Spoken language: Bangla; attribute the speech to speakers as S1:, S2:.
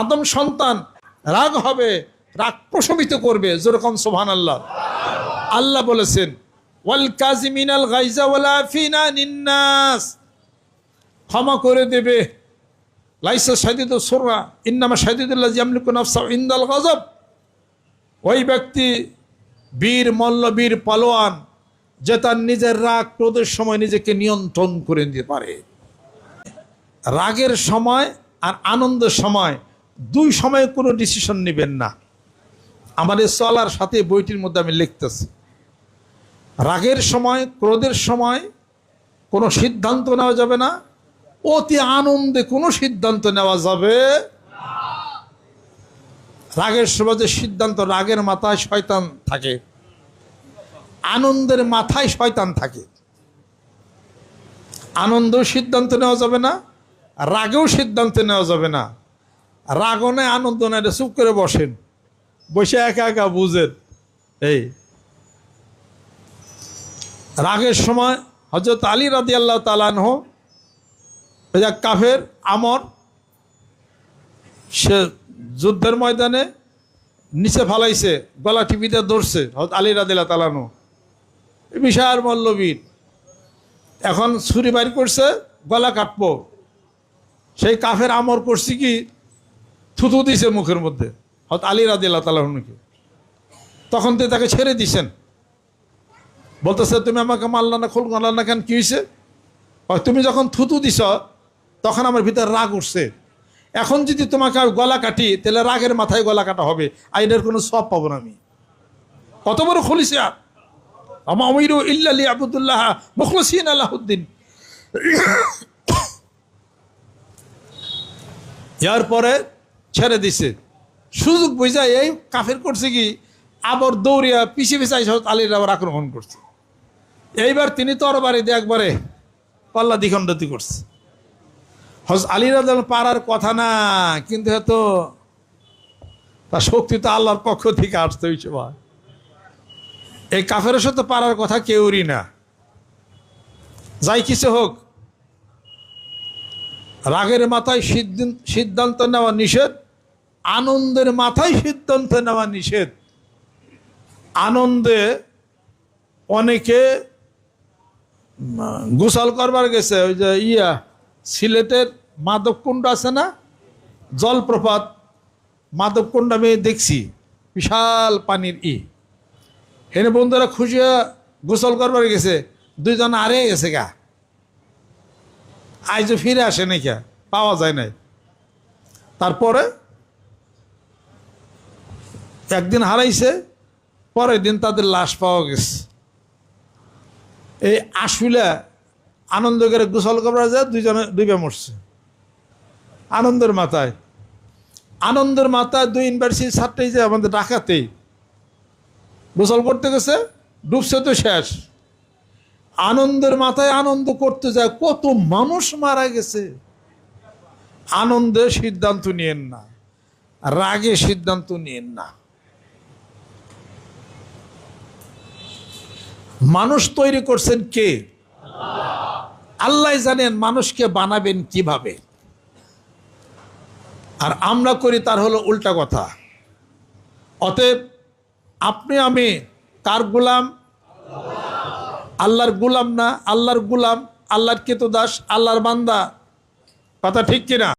S1: আদম সন্তান, রাগ হবে, রাগ প্রশমিত করবে, যেরকম সোহান আল্লাহ আল্লাহ বলেছেন, ওয়াল কাজিমিনাল গাইজা ওয়ালা ফিনা নিন্নাস। ক্ষমা করে দেবে। লাইসা সাদিদ সোররা, ইন্নামা সাদিদুল্লাহ জামলিকু নাফসা ইন্দাল গজব ওই ব্যক্তি বীর মল্ল, বীর পালোয়ান, যে তার নিজের রাগ ক্রোধের সময় নিজেকে নিয়ন্ত্রণ করে নিতে পারে। রাগের সময় আর আনন্দের সময় দুই সময়ে কোনো ডিসিশন নেবেন না। আমার এই চলার সাথে বইটির মধ্যে আমি লিখতেছি, রাগের সময়, ক্রোধের সময় কোনো সিদ্ধান্ত নেওয়া যাবে না, অতি আনন্দে কোনো সিদ্ধান্ত নেওয়া যাবে রাগের সময় যে সিদ্ধান্ত, রাগের মাথায় শয়তান থাকে, আনন্দের মাথায় শয়তান থাকে। আনন্দ সিদ্ধান্ত নেওয়া যাবে না, রাগেও সিদ্ধান্ত নেওয়া যাবে না। রাগও নেই আনন্দ নেই এটা চুপ করে বসেন। বসে একা একা বুঝেন। এই, রাগের সময় হজরত আলী রাদি আল্লাহ তালানহ এক কাফের আমর, সে যুদ্ধের ময়দানে নিচে ফালাইছে, গলা টিপিতে ধরছে হজরত আলী রাদিল্লা তালানহ বিশাল মল্লবীর। এখন ছুরি বাইর করছে, গলা কাটবো। সেই কাফের আমর করছি কি? থুতু দিছে মুখের মধ্যে। হত আলী রাদি আল্লাহ তালাহনুকে তখন তো তাকে ছেড়ে দিছেন। বলতেছে, তুমি আমাকে মারলা না খোল মারলা না কেন? কি হয়েছে তুমি যখন থুতু দিছ, তখন আমার ভিতরে রাগ উঠছে। এখন যদি তোমাকে আমি গলা কাটি, তাহলে রাগের মাথায় গলা কাটা হবে। আইনের কোনো সব পাবো না আমি। কত বড় খুলিস খুলিছে আমামিরু ইল্লালি আবুদুল্লাহ মুখলসিন আলাহুদ্দিন ইয়ার পরে ছেড়ে দিছে। সুযোগ বুঝা এই কাফের করছে কি? আবার দৌড়িয়া পিছিয়ে পিছিয়ে আইসা আলীর আবার আক্রমণ করছে। এইবার তিনি তরবারি দিয়ে একবারে পাল্লা দ্বিখণ্ডতি করছে। হজ আলী পারার কথা না, কিন্তু এত তার শক্তি তো আল্লাহর পক্ষ থেকে আসতে হয়েছে ভাই। এই কাফের সাথে পারার কথা কেউরই না। যাই কিছু হোক, রাগের মাথায় সিদ্ধান্ত নেওয়া নিষেধ। আনন্দের মাথায় সিদ্ধান্ত নেওয়া নিষেধ। আনন্দে অনেকে গোসল করবার গেছে, ওই যে ইয়া, সিলেটের মাদবকুণ্ড আছে না? জলপ্রপাত মাদবকুণ্ড আমি দেখছি, বিশাল পানির ই। এনে বন্ধুরা খুশি গোসল করবার গেছে, দুইজন আরে গেছে গা। আইজও ফিরে আসে নাই কে পাওয়া যায় নাই। তারপরে একদিন হারাইছে, পরের দিন তাদের লাশ পাওয়া গেছে। এই আসলে আনন্দ করে গোসল করা যায়, দুইজনে ডুবে মরছে। আনন্দের মাথায়। আনন্দের মাথায় দুই ইউনিভার্সিটির ছাত্রই যে আমাদের ডাকাতেই গোসল করতে গেছে, ডুবছে তো শেষ। আনন্দের মাথায় আনন্দ করতে যায়, কত মানুষ মারা গেছে। আনন্দে সিদ্ধান্ত নিয়েন না রাগে সিদ্ধান্ত নিয়েন না। মানুষ তৈরি করছেন কে? আল্লাহ জানেন মানুষকে বানাবেন কীভাবে। আর আমরা করি তার হলো উল্টা কথা। অতএব আপনি, আমি, কার গুলাম? আল্লাহর গুলাম না, আল্লাহর গুলাম, আল্লাহর কেতু দাস আল্লাহর বান্দা। কথা ঠিক কিনা?